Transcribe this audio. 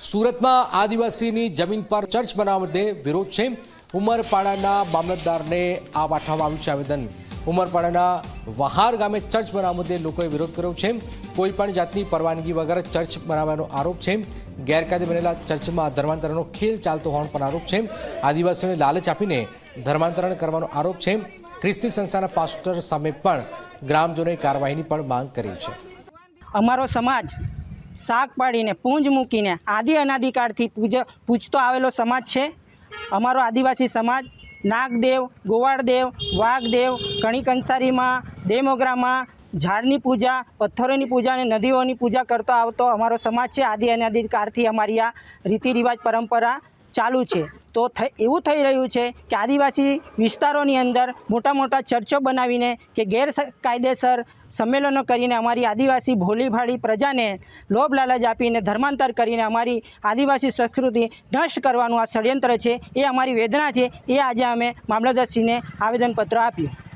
સુરતમાં આદિવાસીની જમીન પર ચર્ચ બનાવવા મુદ્દે વિરોધ છે. ઉમરપાડાના મામલતદારને આ પાઠવવામાં આવ્યું છે આવેદન. ઉમરપાડાના વહાર ગામે ચર્ચ બનાવવા મુદ્દે લોકોએ વિરોધ કર્યો છે. કોઈ પણ જાતની પરવાનગી વગર ચર્ચ બનાવવાનો આરોપ છે. ગેરકાયદે બનેલા ચર્ચમાં ધર્માંતરણનો ખેલ ચાલતો હોવાનો પણ આરોપ છે. આદિવાસીઓને લાલચ આપીને ધર્માંતરણ કરવાનો આરોપ છે. ખ્રિસ્તી સંસ્થાના પાસ્ટર સામે પણ ગ્રામજનોએ કાર્યવાહીની પણ માંગ કરી છે. અમારો સમાજ શાક પાડીને પૂંજ મૂકીને આદિ અનાદિકાળથી પૂજ, પૂજતો આવેલો સમાજ છે. અમારો આદિવાસી સમાજ નાગદેવ, ગોવાળદેવ, વાઘદેવ, કણિક અંસારીમાં, દેમોગરામાં, ઝાડની પૂજા, પથ્થરોની પૂજા અને નદીઓની પૂજા કરતો આવતો અમારો સમાજ છે. આદિ અનાદિકાળથી અમારી આ રીતિ રિવાજ પરંપરા ચાલુ છે. તો એવું થઈ રહ્યું છે કે આદિવાસી વિસ્તારોની અંદર મોટા મોટા ચર્ચો બનાવીને કે ગેરકાયદેસર સંમેલનો કરીને અમારી આદિવાસી ભોલીભાળી પ્રજાને લોભ લાલચ આપીને ધર્માંતર કરીને અમારી આદિવાસી સંસ્કૃતિ નષ્ટ કરવાનું આ ષડયંત્ર છે, એ અમારી વેદના છે, એ આજે અમે મામલતદારશ્રીને આવેદનપત્ર આપ્યું.